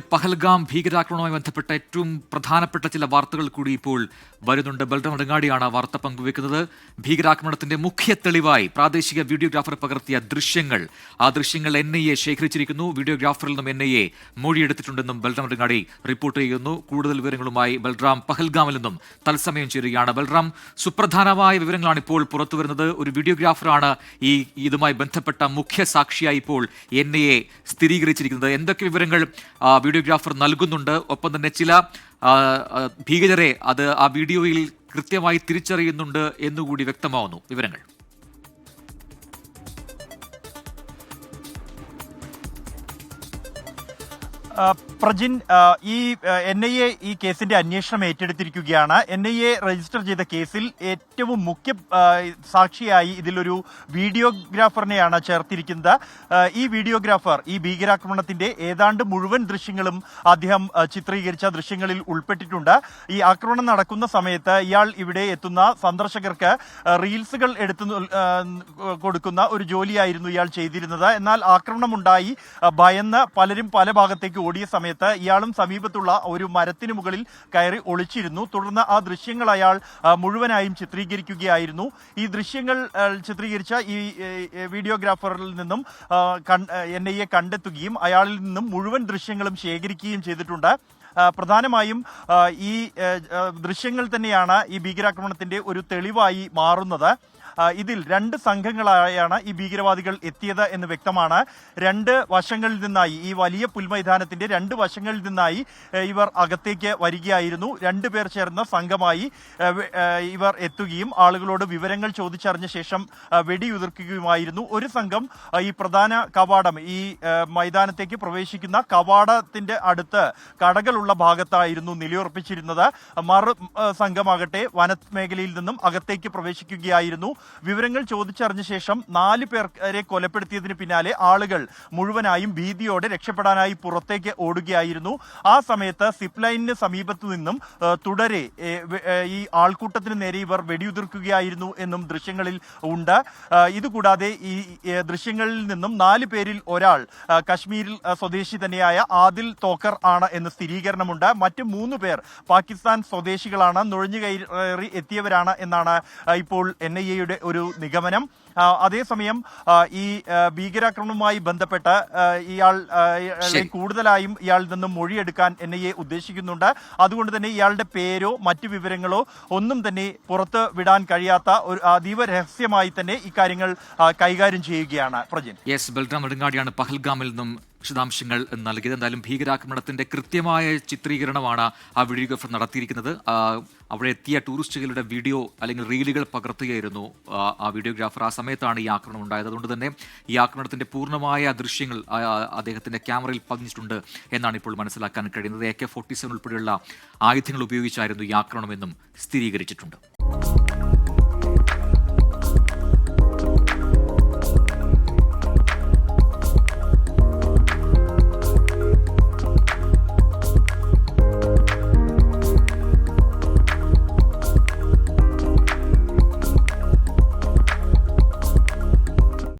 പഹൽഗാം ഭീകരാക്രമണവുമായി ബന്ധപ്പെട്ട ഏറ്റവും പ്രധാനപ്പെട്ട ചില വാർത്തകൾ കൂടി ഇപ്പോൾ വരുന്നുണ്ട്. ബൽറാം അടങ്ങാടിയാണ് വാർത്ത പങ്കുവെക്കുന്നത്. ഭീകരാക്രമണത്തിന്റെ മുഖ്യ തെളിവായി പ്രാദേശിക വീഡിയോഗ്രാഫർ പകർത്തിയ ദൃശ്യങ്ങൾ. ആ ദൃശ്യങ്ങൾ എൻ ഐ എ ശേഖരിച്ചിരിക്കുന്നു. വീഡിയോഗ്രാഫറിൽ നിന്നും എൻ ഐ എ മൊഴിയെടുത്തിട്ടുണ്ടെന്നും ബൽറാം അടങ്ങാടി റിപ്പോർട്ട് ചെയ്യുന്നു. കൂടുതൽ വിവരങ്ങളുമായി ബൽറാം പഹൽഗാമിൽ നിന്നും തത്സമയം ചേരുകയാണ് ബൽറാം. സുപ്രധാനമായ വിവരങ്ങളാണ് ഇപ്പോൾ പുറത്തുവരുന്നത് ഒരു വീഡിയോഗ്രാഫറാണ് ഈ ഇതുമായി ബന്ധപ്പെട്ട മുഖ്യ സാക്ഷിയായി ഇപ്പോൾ എൻ ഐ എ സ്ഥിരീകരിച്ചിരിക്കുന്നത്. എന്തൊക്കെ വിവരങ്ങൾ വീഡിയോഗ്രാഫർ നൽകുന്നുണ്ട്. ഒപ്പം തന്നെ ചില ഭീകരരെ അത് ആ വീഡിയോയിൽ കൃത്യമായി തിരിച്ചറിയുന്നുണ്ട് എന്നുകൂടി വ്യക്തമാവുന്നു വിവരങ്ങൾ. പ്രജിൻ ഈ എൻ ഐ എ ഈ കേസിന്റെ അന്വേഷണം ഏറ്റെടുത്തിരിക്കുകയാണ്. എൻ ഐ എ രജിസ്റ്റർ ചെയ്ത കേസിൽ ഏറ്റവും മുഖ്യ സാക്ഷിയായി ഇതിലൊരു വീഡിയോഗ്രാഫറിനെയാണ് ചേർത്തിരിക്കുന്നത്. ഈ വീഡിയോഗ്രാഫർ ഈ ഭീകരാക്രമണത്തിന്റെ ഏതാണ്ട് മുഴുവൻ ദൃശ്യങ്ങളും അദ്ദേഹം ചിത്രീകരിച്ച ദൃശ്യങ്ങളിൽ ഉൾപ്പെട്ടിട്ടുണ്ട്. ഈ ആക്രമണം നടക്കുന്ന സമയത്ത് ഇയാൾ ഇവിടെ എത്തുന്ന സന്ദർശകർക്ക് റീൽസുകൾ എടുത്തു കൊടുക്കുന്ന ഒരു ജോലിയായിരുന്നു ഇയാൾ ചെയ്തിരുന്നത്. എന്നാൽ ആക്രമണമുണ്ടായി ഭയന്ന് പലരും പല ഭാഗത്തേക്ക് ഓടിയ സമയത്ത് ഇയാളും സമീപത്തുള്ള ഒരു മരത്തിന് മുകളിൽ കയറി ഒളിച്ചിരുന്നു. തുടർന്ന് ആ ദൃശ്യങ്ങൾ അയാൾ മുഴുവനായും ചിത്രീകരിക്കുകയായിരുന്നു. ഈ ദൃശ്യങ്ങൾ ചിത്രീകരിച്ച ഈ വീഡിയോഗ്രാഫറിൽ നിന്നും എൻ ഐ എ കണ്ടെത്തുകയും അയാളിൽ നിന്നും മുഴുവൻ ദൃശ്യങ്ങളും ശേഖരിക്കുകയും ചെയ്തിട്ടുണ്ട്. പ്രധാനമായും ഈ ദൃശ്യങ്ങൾ തന്നെയാണ് ഈ ഭീകരാക്രമണത്തിന്റെ ഒരു തെളിവായി മാറുന്നത്. ഇതിൽ രണ്ട് സംഘങ്ങളായാണ് ഈ ഭീകരവാദികൾ എത്തിയത് എന്ന് വ്യക്തമാണ്. രണ്ട് വശങ്ങളിൽ നിന്നായി ഈ വലിയ പുൽമൈതാനത്തിന്റെ രണ്ട് വശങ്ങളിൽ നിന്നായി ഇവർ അകത്തേക്ക് വരികയായിരുന്നു. രണ്ടു പേർ ചേർന്ന സംഘമായി ഇവർ എത്തുകയും ആളുകളോട് വിവരങ്ങൾ ചോദിച്ചറിഞ്ഞ ശേഷം വെടിയുതിർക്കുകയുമായിരുന്നു. ഒരു സംഘം ഈ പ്രധാന കവാടം ഈ മൈതാനത്തേക്ക് പ്രവേശിക്കുന്ന കവാടത്തിന്റെ അടുത്ത് കടകളുള്ള ഭാഗത്തായിരുന്നു നിലയുറപ്പിച്ചിരുന്നത്. മറു സംഘമാകട്ടെ വനമേഖലയിൽ നിന്നും അകത്തേക്ക് പ്രവേശിക്കുകയായിരുന്നു. വിവരങ്ങൾ ചോദിച്ചറിഞ്ഞ ശേഷം നാല് പേരെ കൊലപ്പെടുത്തിയതിന് പിന്നാലെ ആളുകൾ മുഴുവനായും ഭീതിയോടെ രക്ഷപ്പെടാനായി പുറത്തേക്ക് ഓടുകയായിരുന്നു. ആ സമയത്ത് സിപ്പ് ലൈനിന് സമീപത്തു നിന്നും തുടരെ ഈ ആൾക്കൂട്ടത്തിന് നേരെ ഇവർ വെടിയുതിർക്കുകയായിരുന്നു എന്നും ദൃശ്യങ്ങളിൽ ഉണ്ട്. ഇതുകൂടാതെ ഈ ദൃശ്യങ്ങളിൽ നിന്നും നാല് പേരിൽ ഒരാൾ കശ്മീരിൽ സ്വദേശി തന്നെയായ ആദിൽ തോക്കർ ആണ് എന്ന് സ്ഥിരീകരണമുണ്ട്. മറ്റ് മൂന്ന് പേർ പാകിസ്ഥാൻ സ്വദേശികളാണ്. നുഴഞ്ഞു കയറി എത്തിയവരാണ് എന്നാണ് ഇപ്പോൾ എൻ ഐ എയുടെ ഒരു നിഗമനം. അതേസമയം ഈ ഭീകരാക്രമണവുമായി ബന്ധപ്പെട്ട് ഇയാൾ. കൂടുതലായും ഇയാളിൽ നിന്നും മൊഴിയെടുക്കാൻ എൻ ഐ എ ഉദ്ദേശിക്കുന്നുണ്ട്. അതുകൊണ്ട് തന്നെ ഇയാളുടെ പേരോ മറ്റു വിവരങ്ങളോ ഒന്നും തന്നെ പുറത്ത് വിടാൻ കഴിയാത്ത ഒരു അതീവ രഹസ്യമായി തന്നെ ഇക്കാര്യങ്ങൾ കൈകാര്യം ചെയ്യുകയാണ് പ്രജിൻ. യെസ് ബൽറാം നെടുങ്ങാടിയാണ് പഹൽഗാമിൽ നിന്നും വിശദാംശങ്ങൾ നൽകിയത്. എന്തായാലും ഭീകരാക്രമണത്തിന്റെ കൃത്യമായ ചിത്രീകരണമാണ് ആ വീഡിയോഗ്രാഫർ നടത്തിയിരിക്കുന്നത്. അവിടെ എത്തിയ ടൂറിസ്റ്റുകളുടെ വീഡിയോ അല്ലെങ്കിൽ റീലുകൾ പകർത്തുകയായിരുന്നു ആ വീഡിയോഗ്രാഫർ. ആ സമയത്താണ് ഈ ആക്രമണം ഉണ്ടായത്. അതുകൊണ്ട് തന്നെ ഈ ആക്രമണത്തിന്റെ പൂർണമായ ദൃശ്യങ്ങൾ അദ്ദേഹത്തിന്റെ ക്യാമറയിൽ പതിഞ്ഞിട്ടുണ്ട് എന്നാണ് ഇപ്പോൾ മനസ്സിലാക്കാൻ കഴിയുന്നത്. എ കെ ഫോർട്ടി സെവൻ ഉൾപ്പെടെയുള്ള ആയുധങ്ങൾ ഉപയോഗിച്ചായിരുന്നു ഈ ആക്രമണമെന്നും സ്ഥിരീകരിച്ചിട്ടുണ്ട്.